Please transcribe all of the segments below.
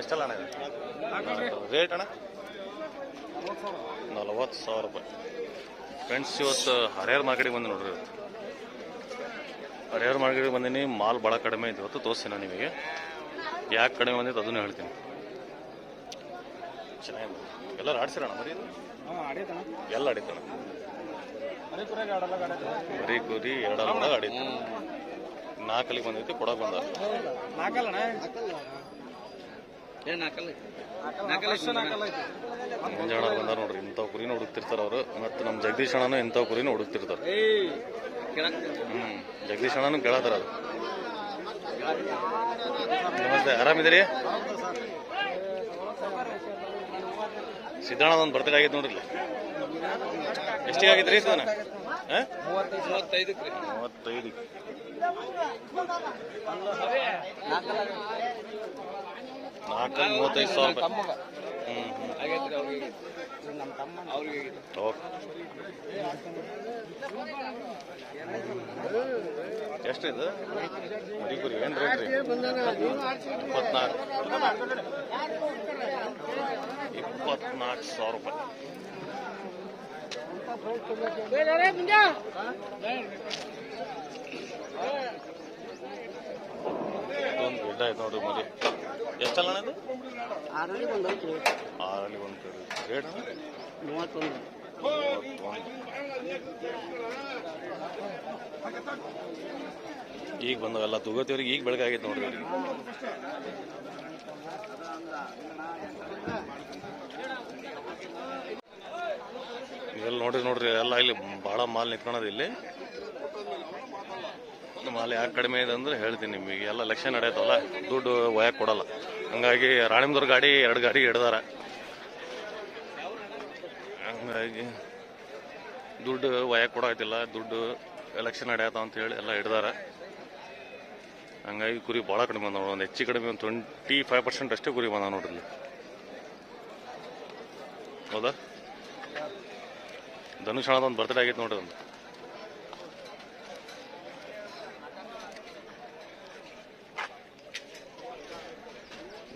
ಎಷ್ಟಲ್ಲ ಅಣ್ಣ ಇದು? ರೇಟ್ ಅಣ್ಣ? ನಲವತ್ತು ಸಾವಿರ ರೂಪಾಯಿ. ಫ್ರೆಂಡ್ಸ್ ಇವತ್ತು ಹರಿಹರ ಮಾರ್ಕೆಟಿಗೆ ಬಂದು ನೋಡ್ರಿ ಇವತ್ತು. ಹರಿಹರ ಮಾರ್ಕೆಟಿಗೆ ಬಂದೀನಿ ಮಾಲ್ ಭಾಳ ಕಡಿಮೆ ಇದೆ. ಇವತ್ತು ತೋರಿಸ್ತೀನಿ ನಾನು ನಿಮಗೆ. ಯಾಕೆ ಕಡಿಮೆ ಬಂದಿತ್ತು ಅದನ್ನು ಹೇಳ್ತೀನಿ. ಚೆನ್ನಾಗಿದೆ ಎಲ್ಲರೂ ಆಡ್ಸಿರೋಣ ಮರಿ? ಎಲ್ಲ ಆಡಿತಣ್ಣ ಮರಿ ಕುರಿ ಎರಡಲ್ಲ ಆಡಿತ್ತು ನಾಲ್ಕಲ್ಲಿ ಬಂದೈತಿ ಕೊಡಕ್ಕೆ ಬಂದ. ಮುಂಜಾಣ ಬಂದಾರ ನೋಡ್ರಿ ಇಂಥವ್ ಕುರಿನ ಹುಡುಕ್ತಿರ್ತಾರ ಅವರು. ಮತ್ತೆ ನಮ್ಮ ಜಗದೀಶ್ ಅಣ್ಣನು ಇಂಥವ್ ಕುರಿನ ಹುಡುಕ್ತಿರ್ತಾರ. ಹ್ಮ್ ಜಗದೀಶ್ ಅಣ್ಣನು ಕೇಳತ್ತಾರ ಅದು. ನಮಸ್ತೆ ಆರಾಮಿದ್ದೀರಿ? ಸಿದ್ದಣ್ಣದೊಂದು ಬರ್ತಡೇ ಆಗೈತೆ ನೋಡ್ರಿ ಇಲ್ಲಿ. ಎಷ್ಟಿಗೆ ಆಗೈತೆ ರೀ ಸಿದ್ದಣ್ಣ? ಹಾಂ? ಮೂವತ್ತೈದು ನಾಲ್ಕಲ್ಲಿ ಮೂವತ್ತೈದು ಸಾವಿರ ರೂಪಾಯಿ. ಹ್ಞೂ ಓಕೆ. ಎಷ್ಟು ಇದು? ಏನು ರೇಟ್ ರೀ? ಇಪ್ಪತ್ನಾಲ್ಕು. ಇಪ್ಪತ್ನಾಲ್ಕು ಸಾವಿರ ರೂಪಾಯಿ. ಇದೊಂದು ಗಿಡ್ಡ ಐತೆ ನೋಡ್ರಿ ಮರಿ. ಎಷ್ಟಲ್ಲ ಅಣ್ಣ ಇದು? ಆರಲ್ಲಿ ಒಂದು ಐತಿ ಆರಲ್ಲಿ ಒಂದು ರೇಟ್ ಮೂವತ್ತೊಂದು. ಈಗ ಬಂದವೆಲ್ಲ ತಗೋತೀವ್ರಿಗೆ ಈಗ ಬೆಳಗ್ಗೆ ಆಗೈತೆ ನೋಡ್ರಿ ಇವ್ರಿಗೆ. ಇವೆಲ್ಲ ನೋಡ್ರಿ ನೋಡ್ರಿ, ಎಲ್ಲ ಇಲ್ಲಿ ಭಾಳ ಮಾಲ್ ನಿಂತ್ಕೊಳೋದು ಇಲ್ಲಿ. ಮಾಲ್ ಯಾಕೆ ಕಡಿಮೆ ಇದೆ ಅಂದ್ರೆ ಹೇಳ್ತೀನಿ ನಿಮಗೆ. ಎಲ್ಲ ಲಕ್ಷ ನಡೆಯತ್ತಲ್ಲ, ದುಡ್ಡು ಒಯ್ಯಕ್ಕೆ ಕೊಡಲ್ಲ. ಹಂಗಾಗಿ ರಾಣಿಮದ್ರ ಗಾಡಿ, ಎರಡು ಗಾಡಿ ಹಿಡ್ದಾರ. ಹಂಗಾಗಿ ದುಡ್ಡು ಒಯ್ಯಕ್ಕೆ ಕೊಡಾಯ್ತಿಲ್ಲ ದುಡ್ಡು ಎಲೆಕ್ಷನ್ ನಡೆಯತ್ತ ಅಂತ ಹೇಳಿ ಎಲ್ಲ ಹಿಡ್ದಾರ. ಹಂಗಾಗಿ ಕುರಿ ಭಾಳ ಕಡಿಮೆ ಬಂದ ಒಂದು ಹೆಚ್ಚು ಕಡಿಮೆ ಒಂದು ಟ್ವೆಂಟಿ ಫೈವ್ ಪರ್ಸೆಂಟ್ ಅಷ್ಟೇ ಕುರಿ ಬಂದ ನೋಡ್ರಿ ಹೌದಾ? ಧನುಷ್ ಅಣ್ಣದ ಒಂದು ಬರ್ತ್ಡೇ ಆಗೈತೆ ನೋಡ್ರಿ ಒಂದು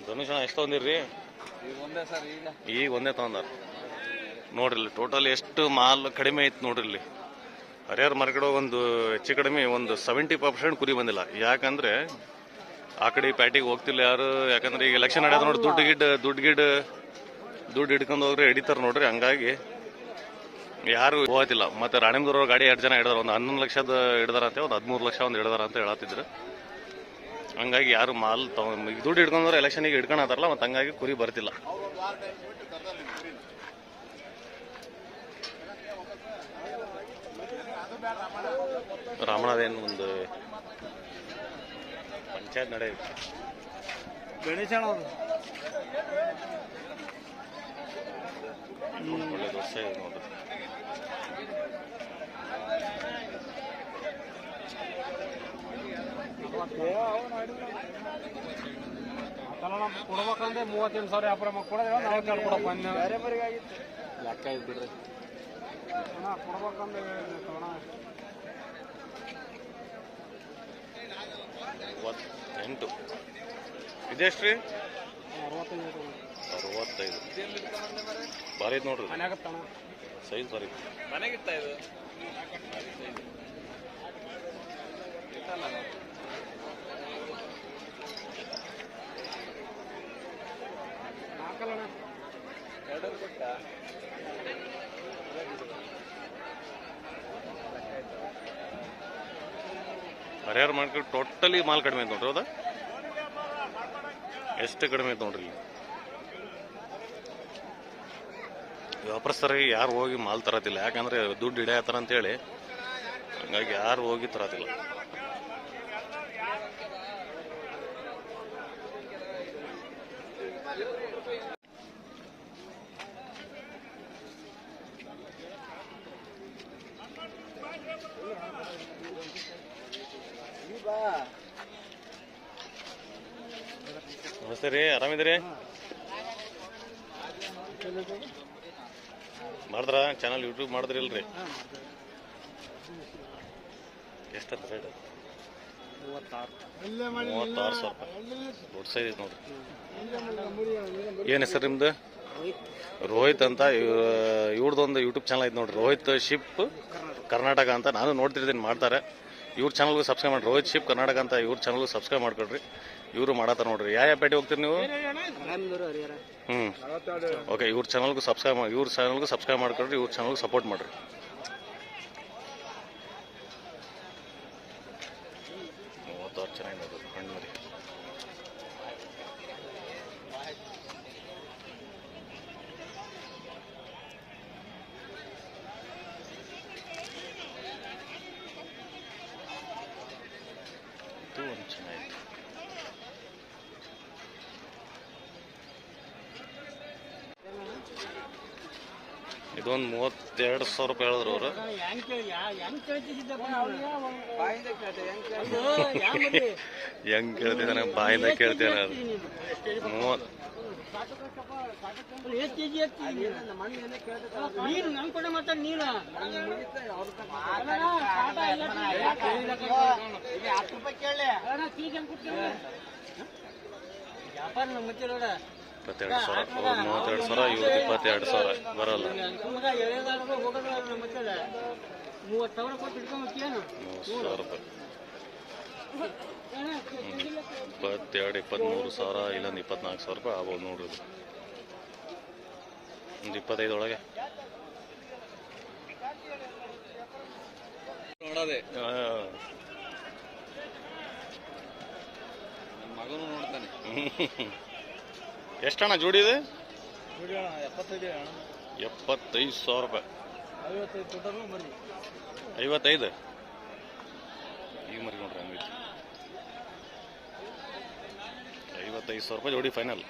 ಧನುಷ್ ಅಣ್ಣ ಎಷ್ಟು ತೊಗೊಂಡಿರ್ರಿ ಈಗ. ಒಂದೇ ತಗೊಂಡಾರ ನೋಡ್ರಿ ಟೋಟಲ್ ಎಷ್ಟು ಮಾಲ್ ಕಡಿಮೆ ಐತೆ ನೋಡ್ರಿ ಇಲ್ಲಿ. ಹರಿಹರ ಮಾರ್ಕೆಟ್ ಒಂದು ಹೆಚ್ಚು ಕಡಿಮೆ ಒಂದು ಸೆವೆಂಟಿ ಪರ್ಸೆಂಟ್ ಕುರಿ ಬಂದಿಲ್ಲ. ಯಾಕಂದ್ರೆ ಆ ಕಡೆ ಪ್ಯಾಟಿಗೆ ಹೋಗ್ತಿಲ್ಲ ಯಾರು. ಯಾಕಂದ್ರೆ ಈಗ ಎಲೆಕ್ಷನ್ ನಡೆಯೋದು ನೋಡಿ ದುಡ್ಡು ಗಿಡ್ ದುಡ್ಡು ಗಿಡ್ ದುಡ್ಡು ಹಿಡ್ಕೊಂಡು ಹೋಗ್ರೆ ಹಿಡಿತಾರೆ ನೋಡ್ರಿ. ಹಂಗಾಗಿ ಯಾರು ಹೋಗ್ತಿಲ್ಲ ಮತ್ತೆ ರಾಣಿಮದವ್ರ ಗಾಡಿ ಎರಡು ಜನ ಹಿಡಿದ್ರ. ಒಂದು ಹನ್ನೊಂದು ಲಕ್ಷದ ಹಿಡ್ದಾರಂತೆ ಒಂದು ಹದಿಮೂರು ಲಕ್ಷ ಒಂದು ಹಿಡ್ದಾರ ಅಂತ ಹೇಳತ್ತಿದ್ರು. ಹಂಗಾಗಿ ಯಾರು ಮಾಲ್ ತಗೊಂಡ್ ದುಡ್ಡು ಹಿಡ್ಕೊಂಡ್ರೆ ಎಲೆಕ್ಷನಿಗೆ ಹಿಡ್ಕೊಳತಾರಲ್ಲ ಮತ್ತೆ ಹಂಗಾಗಿ ಕುರಿ ಬರ್ತಿಲ್ಲ. ರಾಮಣ್ಣದೇನು ಒಂದು ಪಂಚಾಯತ್ ನಡೆಯುತ್ತೆ ಗಣೇಶ ಒಳ್ಳೆ ದೋಸೆ ನೋಡ್ರಿ ಕೊಡ್ಬೇಕಂದ್ರೆ ಮೂವತ್ತೆಂಟು ಸಾವಿರ ವ್ಯಾಪಾರ ಕೊಡೋದೇ ನಲವತ್ತೆರಡು ಕೊಡಪ್ಪ ಲೆಕ್ಕ ಇದು ಬಿಡ್ರಿ ಕೊಡ್ಬೇಕಂದ್ರೆ ಎಂಟು ಇದೆಷ್ಟು ರೀ ಅರವತ್ತೈದು. ಅರವತ್ತೈದು. ಭಾರಿ ಐತೆ ನೋಡ್ರಿ ಸೈಜ್ ಐತೆ. ನಾಲ್ಕಲ್ಲ ಹರಿಹರ ಮಾರ್ಕೆಟ್ ಟೋಟಲಿ ಮಾಲ್ ಕಡಿಮೆ ಐತೆ ನೋಡ್ರಿ ಹೌದಾ? ಎಷ್ಟು ಕಡಿಮೆ ಐತೆ ನೋಡ್ರಿ ಇಲ್ಲಿ ವ್ಯಾಪಾರಸ್ಥರಿಗೆ ಯಾರು ಹೋಗಿ ಮಾಲ್ ತರೋದಿಲ್ಲ. ಯಾಕಂದ್ರೆ ದುಡ್ಡು ಹಿಡಿಯತ್ತಾರ ಅಂತೇಳಿ. ಹಂಗಾಗಿ ಯಾರು ಹೋಗಿ ತರೋದಿಲ್ಲ. ನಮಸ್ತೆ ರೀ, ಆರಾಮಿದ್ದೀರಿ? ಮಾಡಿದ್ರ? ಚಾನಲ್ ಯೂಟ್ಯೂಬ್ ಮಾಡಿದ್ರಿ ಇಲ್ರಿ ಎಷ್ಟಂತ ರೇಟ್ ಮೂವತ್ತಾರು ಸಾವಿರ ರೂಪಾಯಿ. ದೊಡ್ಡ ಸೈಜ್ ನೋಡ್ರಿ. ಏನು ಹೆಸರು ನಿಮ್ದು? ರೋಹಿತ್ ಅಂತ ಇವ್ರದ್ದೊಂದು ಯೂಟ್ಯೂಬ್ ಚಾನಲ್ ಐತೆ ನೋಡ್ರಿ. ರೋಹಿತ್ ಶಿಪ್ ಕರ್ನಾಟಕ ಅಂತ ನಾನು ನೋಡ್ತಿರ್ತೀನಿ, ಮಾಡ್ತಾರೆ. ಇವ್ರ ಚಾನಲ್ಗೂ ಸಬ್ಸ್ಕ್ರೈಬ್ ಮಾಡಿ ರೋಹಿತ್ ಶಿಪ್ ಕರ್ನಾಟಕ ಅಂತ ಇವ್ರ ಚಾನಲ್ಗೂ ಸಬ್ಸ್ಕ್ರೈಬ್ ಮಾಡ್ಕೊಳ್ರಿ ಇವರು ಮಾಡತ್ತಾರ ನೋಡ್ರಿ. ಯಾವ ಯಾವ ಪೇಟೆ ಹೋಗ್ತೀರಿ ನೀವು? ಹ್ಞೂ ಓಕೆ ಇವ್ರ ಚಾನಲ್ಗೂ ಸಬ್ಸ್ಕ್ರೈಬ್ ಮಾಡಿ ಇವ್ರ ಚಾನಲ್ಗೂ ಸಬ್ಸ್ಕ್ರೈಬ್ ಮಾಡ್ಕೊಡ್ರಿ ಇವ್ರ ಚಾನಲ್ಗೆ ಸಪೋರ್ಟ್ ಮಾಡ್ರಿ ಮೂವತ್ತಾರು ಚೆನ್ನಾಗಿ ನೋಡ್ರಿ ಹಣ್ಣು ಮರಿ ಇದು ಒಂದು ಚೆನ್ನಾಗಿತ್ತು ಇದೊಂದು ಮೂವತ್ತೆರಡು ಸಾವಿರ ರೂಪಾಯಿ ಹೇಳಿದ್ರು ಅವರು. ಹೆಂಗ್ ಕೇಳ್ತಿದ್ದಾನೆ ಬಾಯಿಂದ ಕೇಳ್ತೇನೆ ಮೂವತ್ ರೂಪಾಯಿ ಕೇಳಿ ವ್ಯಾಪಾರ ನಮ್ಮ ಮುಚ್ಚಿ ನೋಡ ಇಪ್ಪತ್ತೆರಡು ಸಾವಿರ. ಅವ್ರು ಮೂವತ್ತೆರಡು ಸಾವಿರ ಇವ್ರದ್ದು ಇಪ್ಪತ್ತೆರಡು ಸಾವಿರ. ಬರಲ್ಲ. ಮೂವತ್ತು ಸಾವಿರ ರೂಪಾಯಿ. ಇಪ್ಪತ್ತೆರಡು ಇಪ್ಪತ್ತ್ಮೂರು ಸಾವಿರ ಇಲ್ಲೊಂದು ಇಪ್ಪತ್ನಾಲ್ಕು ಸಾವಿರ ರೂಪಾಯಿ ಆಗ್ಬೋದು ನೋಡ್ರಿ ಒಂದು ಇಪ್ಪತ್ತೈದು ಒಳಗೆ. ನೋಡೋದೆ. ಮಗನು ನೋಡ್ತಾನೆ. ಎಷ್ಟಣ್ಣ ಜೋಡಿ ಇದೆ? ಎಪ್ಪತ್ತೈದು ಸಾವಿರ ರೂಪಾಯಿ. ಐವತ್ತೈದು ಈಗ ಮರಿ ನೋಡ್ರಿ ಹಂಗೈತಿ ಐವತ್ತೈದು ಸಾವಿರ ರೂಪಾಯಿ ಜೋಡಿ final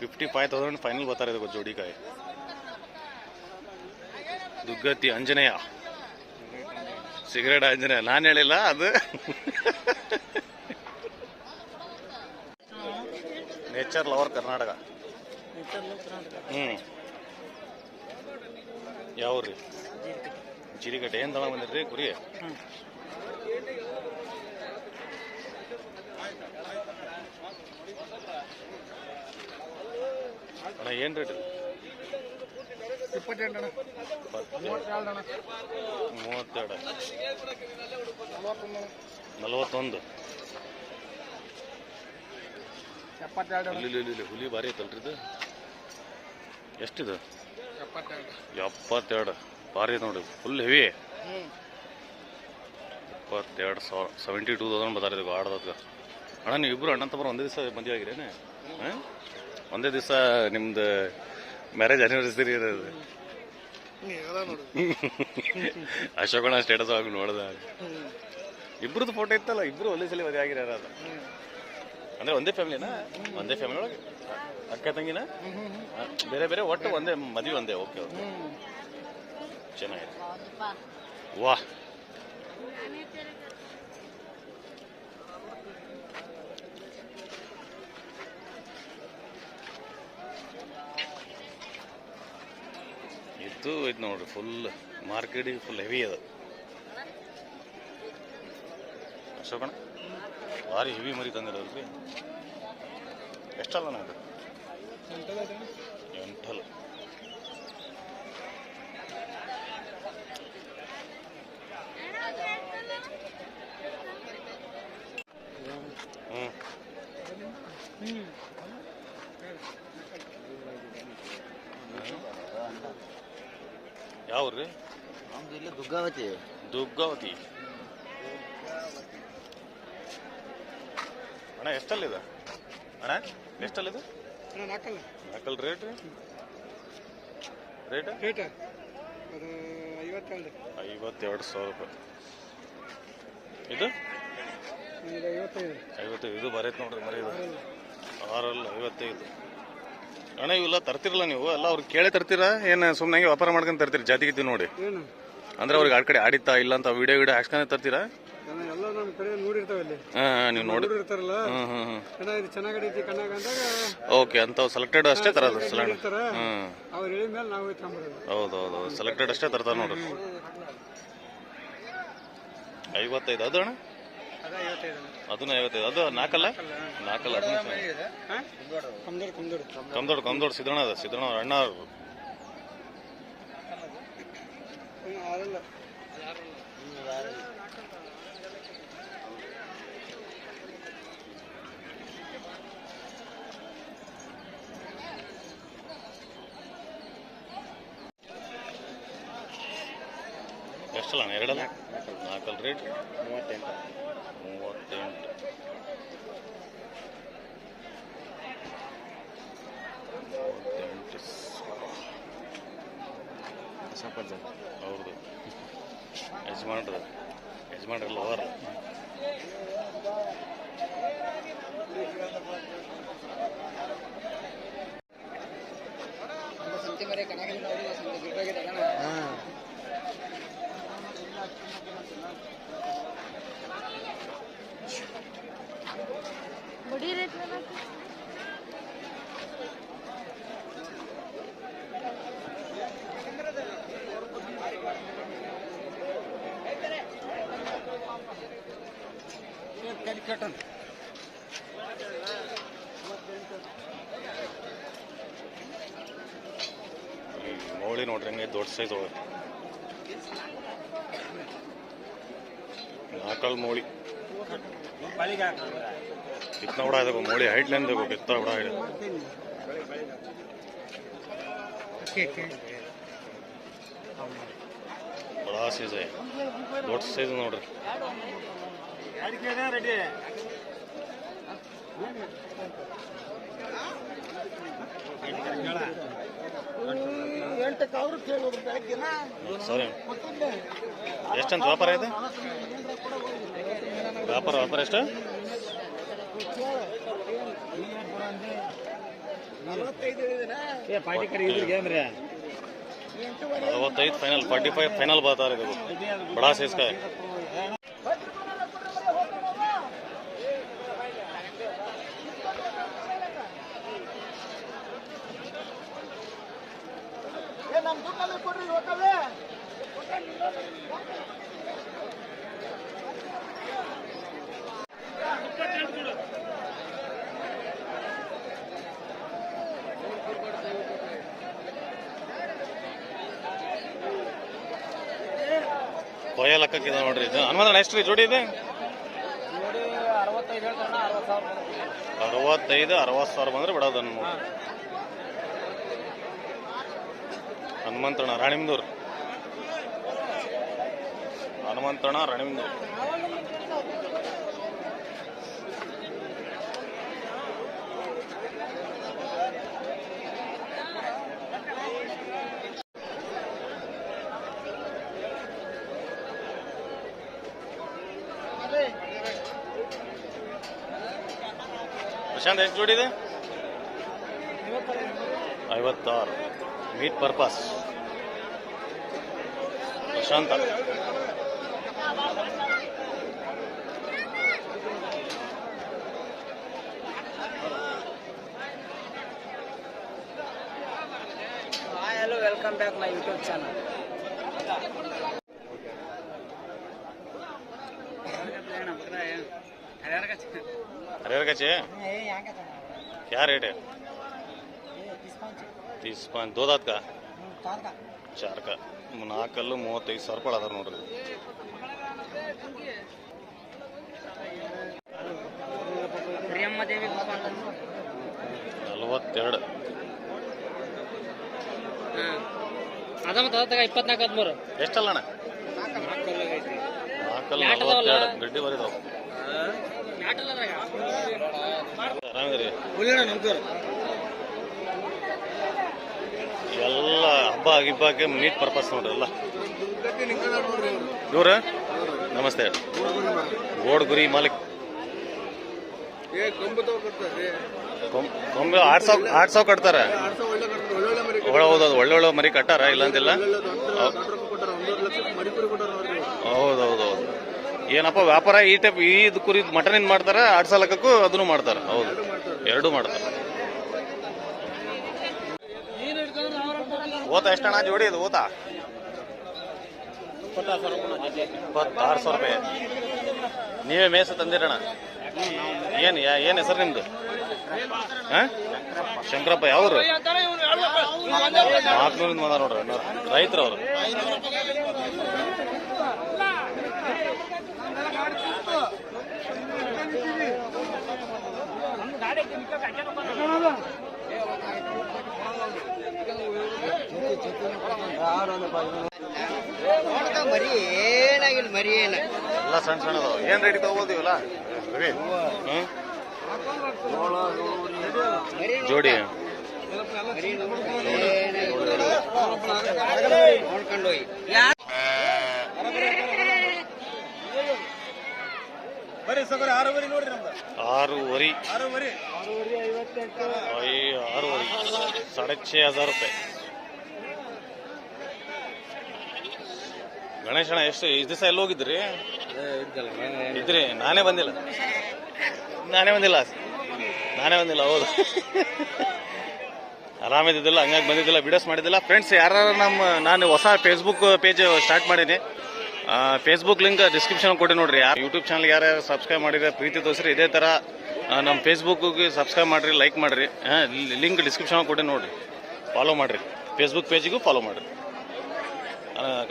fifty five thousand final ಬರ್ತಾರೆ ಇದಕ್ಕೆ ಜೋಡಿ ಕಾಯಿ. ದುಗ್ಗತಿ ಅಂಜನೇಯ ಸಿಗರೇಟ್ ಅಂಜನೇಯ ನಾನು ಹೇಳಿಲ್ಲ ಅದು. ನೇಚರ್ ಲವರ್ ಕರ್ನಾಟಕ ಹ್ಞೂ ಯಾವ ರೀ ಜೀರಿಗಡ್ಡೆ. ಏನು ತಗೊಂಡ್ ಬಂದಿರ್ರಿ ಕುರಿ ಅಣ್ಣ ಏನು ರೇಟ್ ಇದು ಇಪ್ಪತ್ತೆರಡು. ಮೂವತ್ತೆರಡು. ನಲವತ್ತೊಂದು. ಎಪ್ಪತ್ತೆರಡು. ಇಲ್ಲಿ ಹುಲಿ ಭಾರಿ ಐತಲ್ರಿ ಇದು. ಎಷ್ಟಿದು? ಎಪ್ಪತ್ತೆರಡು. ಎಪ್ಪತ್ತೆರಡು. ಭಾರಿ ಐತೆ ನೋಡಿ ಫುಲ್ ಹೆವಿ ಎಪ್ಪತ್ತೆರಡು ಸಾವಿರ ಸೆವೆಂಟಿ ಟೂ ತೌಸಂಡ್ ಬದಾರ ಇದು ಆಡೋದಕ್ಕೆ ಅಣ್ಣ ನೀವು ಇಬ್ಬರು ಅಣ್ಣ ತಮ್ಮ ಒಂದೇ ದಿವಸ ಮದುವೆ ಆಗಿರೇನೆ ಹಾಂ? ಒಂದೇ ದಿವಸ ನಿಮ್ದು ಮ್ಯಾರೇಜ್ ಆನಿವರ್ಸರಿ ಇರೋದು ಅಶೋಕಣ್ಣ ಸ್ಟೇಟಸ್ ಆಗಿ ನೋಡ್ದ. ಇಬ್ರದ್ದು ಫೋಟೋ ಇತ್ತಲ್ಲ ಇಬ್ರು ಒಂದೇ ಸಲ ಮದುವೆ ಆಗಿರೋ ಅದು ಅಂದ್ರೆ ಒಂದೇ ಫ್ಯಾಮಿಲಿನಾ? ಒಂದೇ ಫ್ಯಾಮಿಲಿ ಒಳಗೆ ಅಕ್ಕ ತಂಗಿನ? ಬೇರೆ ಬೇರೆ ಒಟ್ಟು ಒಂದೇ ಮದುವೆ ಒಂದೇ ಓಕೆ ಓಕೆ. ಚೆನ್ನಾಗಿದೆ. ವಾಹ್ ಇದು ಇದು ನೋಡ್ರಿ ಫುಲ್ ಮಾರ್ಕೆಟಿಗೆ ಫುಲ್ ಹೆವಿ ಅದು. ಅಶೋಕಣ್ಣ? ಭಾರಿ ಹೆವಿ ಮರಿ ತಂದಿರೋದ್ರಿ ಎಷ್ಟಲ್ಲ ಅದು ಎಂಟಲ್ಲ. ಹ್ಞೂ ಇಲ್ಲಿ ದುಗ್ಗಾವತಿ. ದುರ್ಗಾವತಿ ಅಣ್ಣ ಎಷ್ಟಲ್ಲಿದೆ ಅಣ್ಣ ಎಷ್ಟಲ್ಲಿದೆ ನಾಲ್ಕಲ್ಲ. ನಾಲ್ಕಲ್ ರೇಟ್ ರೀ ರೇಟ್ ರೇಟ್ ಅದು ಐವತ್ತೆರಡು. ಐವತ್ತೆರಡು ಸಾವಿರ ರೂಪಾಯಿ. ಇದು? ಇದು ಐವತ್ತೈದು. ಐವತ್ತೈದು. ಇದು ಬರೈತೆ ನೋಡ್ರಿ ಮರಿ ಇದು ಆರಲ್ಲ ಐವತ್ತೈದು. ಅಣ್ಣ ಇವೆಲ್ಲ ತರ್ತಿರಲ್ಲ ನೀವು? ಎಲ್ಲ ಅವ್ರು ಕೇಳೇ ತರ್ತೀರಾ? ಏನು ಸುಮ್ಮನೆ ವ್ಯಾಪಾರ ಮಾಡ್ಕೊಂಡು ತರ್ತೀರಿ? ಜಾತಿ ಗೀತಿ ನೋಡಿ. ಏನು? ಅಂದ್ರೆ ಅವ್ರಿಗೆ ಆ ಕಡೆ ಆಡಿತಾ ಇಲ್ಲ ಅಂತ ವಿಡಿಯೋ ವಿಡಿಯೋ ಹಾಕ್ಸ್ಕೊಂಡೆ ತರ್ತೀರಾ? ಹಾಂ ನೀವು ನೋಡಿ ಹ್ಞೂ ಹ್ಞೂ ಹ್ಞೂ ಓಕೆ ಅಂಥವು ಸೆಲೆಕ್ಟೆಡ್ ಅಷ್ಟೇ ತರೋದು ಹ್ಞೂ ತಗೊಂಬರೋದು ಹೌದು ಹೌದು ಸೆಲೆಕ್ಟೆಡ್ ಅಷ್ಟೇ ತರ್ತಾರೆ ನೋಡ್ರಿ. ಐವತ್ತೈದು ಅದು ಅಣ್ಣ? ಅದನ್ನ ಐವತ್ತೈದು ಅದು ನಾಲ್ಕಲ್ಲ ನಾಲ್ಕಲ್ಲ ಅದನ್ನ ಕಮ್ದೋಡು ಸಿದ್ದಣ್ಣ ಅದ ಸಿದ್ದಣ್ಣ ಅವ್ರ ಅಣ್ಣ ಎರಡಲ್ಲ? ನಾಲ್ಕಲ್ಲ ರೇಟ್ ಮೂವತ್ತೆಂಟು ಮೂವತ್ತೆಂಟು. ಮೂವತ್ತೆಂಟು. ಹೌದು. ಯಜಮಾನ್ರದ ಯಜಮಾನ್ರಲ್ಲ ಅವರ ಸಂತೆ ಮರೆ ಕಣಗಿಲ್ಲ. ಸಂತೆ ಗಿಡ್ಡಾಗಿದೆ ಬಡಿ ರೇಟ್ ಈ ಮೌಳಿ ನೋಡ್ರಿ ಹಂಗೆ ದೊಡ್ಡ ಸೈಜ್ ಅವ ನಾಲ್ಕಲ್ ಮೌಳಿ कितना बड़ा है देखो मोड़ी हाइट लेने देखो कितना बड़ा हाइट बड़ा साइज है ದೊಡ್ಡ ಸೈಜ್ ನೋಡ್ರಿ ರೆಡಿ ಎಂಟಕ್ಕೆ ಅವ್ರು ಕೇಳೋದು ಬೆಳಗ್ಗೆನ ಸರಿ ಎಷ್ಟಂತ ವ್ಯಾಪಾರ ಇದೆ ವ್ಯಾಪಾರ ವ್ಯಾಪಾರ ಎಷ್ಟು फाइनल फोर्टी फाइव फाइनल बात आ रहे थे बड़ा से इसका है ಕೊಯ್ಯ ಲೆಕ್ಕಕ್ಕಿದೆ ನೋಡ್ರಿ ಇದು. ಹನುಮಂತಣ್ಣ ಎಷ್ಟು ಜೋಡಿ ಇದೆ? ಅರವತ್ತೈದು ಅರವತ್ತು ಸಾವಿರ ಬಂದ್ರೆ ಬಿಡೋದು ಬಿಡೋದನ್ನು ಹನುಮಂತಣ್ಣ ರಾಣಿಮ್ದೂರ್. ಹನುಮಂತಣ್ಣ ರಾಣಿಮ್ದೂರ್. ಪ್ರಶಾಂತ್ ಎಷ್ಟು ಜೋಡಿ ಇದೆ? ಐವತ್ತಾರು. Meat purpose Prashanth. Hello welcome back my YouTube channel Harihar का चाहिए क्या रेट है तीस पाँच दो दांत का चार का ನಾಲ್ಕಲ್ಲು ಮೂವತ್ತೈದು ಸಾವಿರ ರೂಪಾಯಿ ಅದಾರ ನೋಡ್ರಿ ದೇವಿ ನಲವತ್ತೆರಡು ಅದ ಮತ್ತೆ ಅದ ಇಪ್ಪತ್ನಾಲ್ಕು ಹದಿಮೂರು ಎಷ್ಟಲ್ಲ ಅಣ್ಣ ನಾಲ್ಕಲ್ಲು ನಲವತ್ತೆರಡು ಗಡ್ಡಿ ಬರಿದಾವ ಆರಾಮಿದ್ರಿ ಎಲ್ಲ ಹಬ್ಬ ಗಿಬ್ಬಕ್ಕೆ ಮೀಟ್ ಪರ್ಪಸ್ ನೋಡ್ರಿ ಎಲ್ಲ. ಇವ್ರ? ನಮಸ್ತೆ. ಗೋಡ್ ಗುರಿ ಮಾಲಿಕ್. ಕೊಂಬೆ ಆರ್ ಸಾವಿರ ಆರ್ ಸಾವಿರ ಕಟ್ತಾರೆ. ಒಳ್ಳೆ ಹೌದೌದು ಒಳ್ಳೆ ಒಳ್ಳೆ ಮರಿ ಕಟ್ಟಾರ ಇಲ್ಲ ಹೌದೌದು ಏನಪ್ಪ, ವ್ಯಾಪಾರ ಈ ಟೈಪ್ ಈ ಇದು ಕುರಿ ಮಟನ್ ಏನ್ ಮಾಡ್ತಾರೆ? ಆಡ್ ಸಾಲಕ್ಕೂ ಅದನ್ನು ಮಾಡ್ತಾರೆ. ಹೌದು. ಎರಡೂ ಮಾಡ್ತಾರೆ. ಓತ ಎಷ್ಟಣ್ಣ ಜೋಡಿ ಇದು ಓತ? ಇಪ್ಪತ್ತಾರು ಸಾವಿರ ರೂಪಾಯಿ. ನೀವೇ ಮೇಸ ತಂದಿರಣ ಏನು ಏನು ಹೆಸರು ನಿಮ್ದು? ಶಂಕರಪ್ಪ, ಯಾವ್ರು? ನಾಲ್ಕುನೂರಿಂದ ಬಂದ ನೋಡ್ರಿ ಅಣ್ಣವ್ರು. ರೈತರು ಅವರು ಮರಿ ಏನಾಗಿಲ್ಲ ಮರಿ ಏನ? ಎಲ್ಲ ಸಣ್ಣ ಸಣ್ಣದು. ಏನು ರೇಟ್ ತಗೋಬೋದು ಇವೆಲ್ಲ ಜೋಡಿ. ನೋಡ್ಕೊಂಡು ಹೋಗಿ. ಬರೀ ಸಗರ ಆರು ನೋಡ್ರಿ ನಮ್ದು. ಆರೂವರೆ. ಆರು ಬರಿ ಐ- ಆರೂವರೆ. ಸಾಡೆ ಛೇ ಹಜಾರ್ ರೂಪಾಯಿ. ಗಣೇಶಣ್ಣ ಎಷ್ಟು ಇಷ್ಟು ದಿವಸ ಎಲ್ಲಿ ಹೋಗಿದ್ರಿ? ಇದ್ರಿ ನಾನೇ ಬಂದಿಲ್ಲ. ನಾನೇ ಬಂದಿಲ್ಲ. ನಾನೇ ಬಂದಿಲ್ಲ ಹೌದು. ಆರಾಮಿದ್ದಿಲ್ಲ ಹಂಗಾಗಿ ಬಂದಿದ್ದಿಲ್ಲ ವಿಡಿಯೋಸ್ ಮಾಡಿದ್ದಿಲ್ಲ. ಫ್ರೆಂಡ್ಸ್ ಯಾರು ನಮ್ಮ ನಾನು ಹೊಸ ಫೇಸ್ಬುಕ್ ಪೇಜ್ ಸ್ಟಾರ್ಟ್ ಮಾಡೀನಿ. ಫೇಸ್ಬುಕ್ ಲಿಂಕ್ ಡಿಸ್ಕ್ರಿಪ್ಷನ್ ಕೊಟ್ಟು ನೋಡ್ರಿ ಯಾರು ಯೂಟ್ಯೂಬ್ ಚಾನಲ್ ಯಾರು ಸಬ್ಸ್ಕ್ರೈಬ್ ಮಾಡಿದ್ರೆ ಪ್ರೀತಿ ತೋರಿಸ್ರಿ ಇದೇ ಥರ ನಮ್ಮ ಫೇಸ್ಬುಕ್ಗೆ ಸಬ್ಸ್ಕ್ರೈಬ್ ಮಾಡಿರಿ ಲೈಕ್ ಮಾಡಿರಿ ಲಿಂಕ್ ಡಿಸ್ಕ್ರಿಪ್ಷನ್ ಕೊಟ್ಟು ನೋಡಿರಿ. ಫಾಲೋ ಮಾಡಿರಿ. ಫೇಸ್ಬುಕ್ ಪೇಜಿಗೂ ಫಾಲೋ ಮಾಡಿರಿ.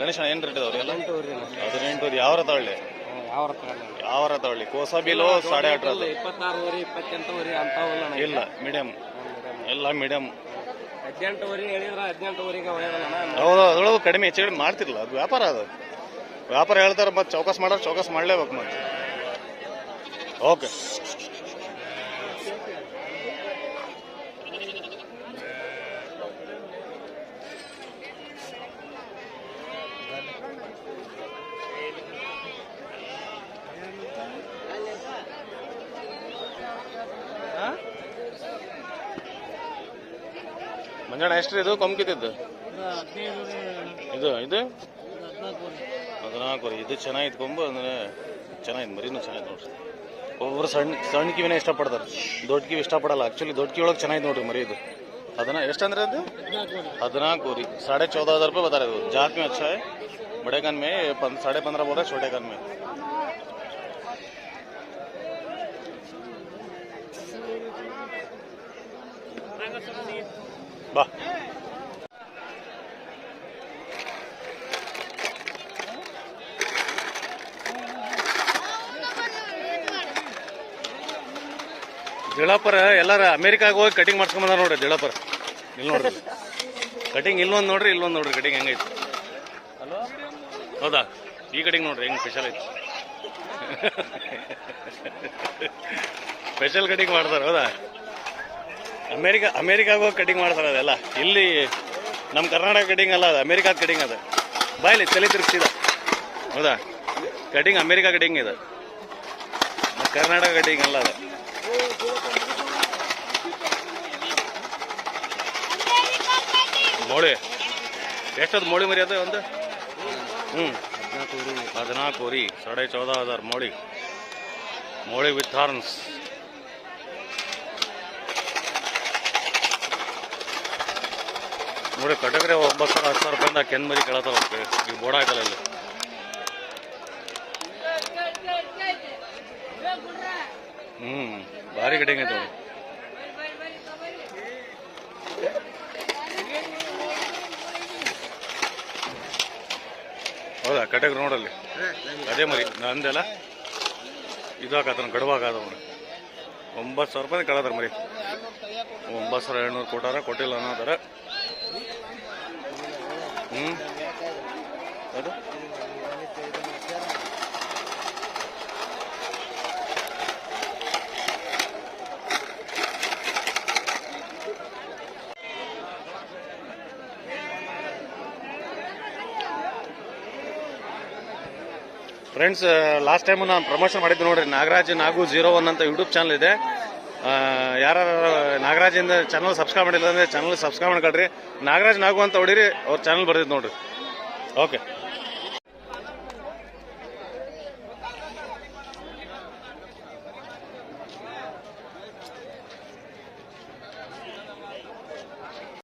ಗಣೇಶನ ಗಣೇಶ ಏನು ರೇಟ್ ಇದಾವ್ರಿ ಎಲ್ಲ? ಹದಿನೆಂಟು ಯಾವ ತಗೊಳ್ಳಿ? ಯಾವ ತಗೊಳ್ಳಿ? ಕೋಸಬಿಲೋ ಸಾಡೆ ಅಂತಾವಲ್ಲ ಇಲ್ಲ ಮೀಡಿಯಮ್ ಎಲ್ಲ ಮೀಡಿಯಮ್ ಹದಿನೆಂಟುವರೆ ಹೇಳಿದ್ರ ಹದಿನೆಂಟುವರೆಗೆ ಒಯ್ಯದಲ್ಲ ಹೌದು ಅದ್ರೊಳಗೆ ಕಡಿಮೆ ಹೆಚ್ಚು ಕಡಿಮೆ ಮಾಡ್ತಿರಲ್ಲ ಅದು ವ್ಯಾಪಾರ ಅದು. ವ್ಯಾಪಾರ ಹೇಳ್ತಾರೆ ಮತ್ತೆ ಚೌಕಾಸ್ ಮಾಡೋರು ಚೌಕಾಸ್ ಮಾಡಲೇಬೇಕು ಮತ್ತೆ. ಓಕೆ. ಮಂಜಣ್ಣ ಎಷ್ಟು ಇದು? ಕೊಂಬ್ಕಿದ್ದು ಇದು ಇದು? ಹದಿನಾಲ್ಕು ರೀ ಇದು ಚೆನ್ನಾಗಿತ್ತು ಕೊಂಬು ಅಂದ್ರೆ ಚೆನ್ನಾಗಿದೆ ಮರಿನೂ ಚೆನ್ನಾಗಿದೆ ನೋಡ್ರಿ ಒಬ್ಬರು ಸಣ್ಣ ಸಣ್ಣ ಕಿವಿನೇ ಇಷ್ಟಪಡ್ತಾರೆ ದೊಡ್ಡ ಕಿವಿ ಇಷ್ಟಪಡಲ್ಲ ಆ್ಯಕ್ಚುಲಿ ದೊಡ್ಡ ಕಿವಿ ಒಳಗೆ ಚೆನ್ನಾಗಿದೆ ನೋಡ್ರಿ ಮರಿ ಇದು ಅದನ್ನ ಎಷ್ಟಂದ್ರೆ ಅದು ಹದಿನಾಲ್ಕು ರೀ साढ़े चौदह हज़ार रुपये बता रहे हो जात में अच्छा है बड़े कान में पन, साढ़े पंद्रह बोल रहे हैं, छोटे कान में ದಿಳಪರ ಎಲ್ಲಾರ ಅಮೆರಿಕಾಗ ಹೋಗಿ ಕಟಿಂಗ್ ಮಾಡ್ಸ್ಕೊಂಡ್ ಬಂದಾರ ನೋಡ್ರಿ ದಿಳಾಪರ ಇಲ್ಲಿ ನೋಡ್ರಿ. ಕಟಿಂಗ್ ಇಲ್ಲೊಂದು ನೋಡ್ರಿ ಇಲ್ಲೊಂದು ನೋಡ್ರಿ ಕಟಿಂಗ್ ಹೆಂಗೈತಿ. ಹೌದಾ? ಈ ಕಟಿಂಗ್ ನೋಡ್ರಿ, ಹೆಂಗ್ ಸ್ಪೆಷಲ್ ಐತಿ. ಸ್ಪೆಷಲ್ ಕಟಿಂಗ್ ಮಾಡ್ತಾರೆ, ಹೌದಾ? ಅಮೇರಿಕಾ, ಅಮೇರಿಕಾಗ ಹೋಗಿ ಕಟಿಂಗ್ ಮಾಡ್ತಾರೆ ಅದೆಲ್ಲ. ಇಲ್ಲಿ ನಮ್ಮ ಕರ್ನಾಟಕ ಕಟಿಂಗ್ ಅಲ್ಲ ಅದು, ಅಮೇರಿಕಾದ ಕಟಿಂಗ್ ಅದ. ಬಾಯ್ಲಿ ತಲೆ ತಿರುಗಿಸಿದ. ಹೌದಾ? ಕಟಿಂಗ್ ಅಮೇರಿಕಾ ಕಟಿಂಗ್ ಇದೆ. ಕರ್ನಾಟಕ ಕಟಿಂಗ್ ಅಲ್ಲ ಅದು. ಮೋಳಿ ಎಷ್ಟದು ಮೋಳಿ ಮರಿ ಅದ ಒಂದು? ಹ್ಞೂ ಹದಿನಾಲ್ಕು ರೀ ಸಾಡೆ ಚೌದ ಹಜಾರ್ ಮೋಳಿ ಮೋಳಿ ವಿತ್ ಹಾರ್ನ್ಸ್ ನೋಡಿ, ಕಟಕ್ರೆ ಒಂಬತ್ತು ಸಾವಿರ ಹತ್ತು ಸಾವಿರ ರೂಪಾಯಿಂದ ಕೆನ್ ಮರಿ ಕೇಳತ್ತಾರ ಈಗ ಬೋಡ ಹಾಕಲ್ಲ ಇಲ್ಲಿ. ಹ್ಞೂ ಭಾರಿ ಕಟಿಂಗ್ ಐತೆ ನೋಡಿ ಹೌದಾ? ಕಟಕ್ ನೋಡಲ್ಲಿ ಅದೇ ಮರಿ, ನಂದೆಲ್ಲ? ಗಡುವಾಗದ ಮರಿ ಒಂಬತ್ತು ಸಾವಿರ ರೂಪಾಯಿ ಕಳದ್ರ ಮರಿ. ಒಂಬತ್ತು ಸಾವಿರ ಏಳ್ನೂರು ಕೊಟ್ಟಾರ, ಕೊಟ್ಟಿಲ್ಲ ಅನ್ನೋದಾರ. ಹ್ಞೂ ಅದು ಫ್ರೆಂಡ್ಸ್ ಲಾಸ್ಟ್ ಟೈಮು ನಾನು ಪ್ರಮೋಷನ್ ಮಾಡಿದ್ದು ನೋಡ್ರಿ, ನಾಗರಾಜ್ ನಾಗು ಜೀರೋ ಒನ್ ಅಂತ ಯೂಟ್ಯೂಬ್ ಚಾನಲ್ ಇದೆ. ಯಾರು ನಾಗರಾಜಿಂದ ಚಾನಲ್ ಸಬ್ಸ್ಕ್ರೈಬ್ ಮಾಡಿಲ್ಲ ಅಂದರೆ ಚಾನಲ್ ಸಬ್ಸ್ಕ್ರೈಬ್ ಮಾಡ್ಕೊಳ್ರಿ. ನಾಗರಾಜ್ ನಾಗು ಅಂತ ಹೊಡೀರಿ, ಅವ್ರ ಚಾನಲ್ ಬರ್ದಿದ್ದು ನೋಡ್ರಿ. ಓಕೆ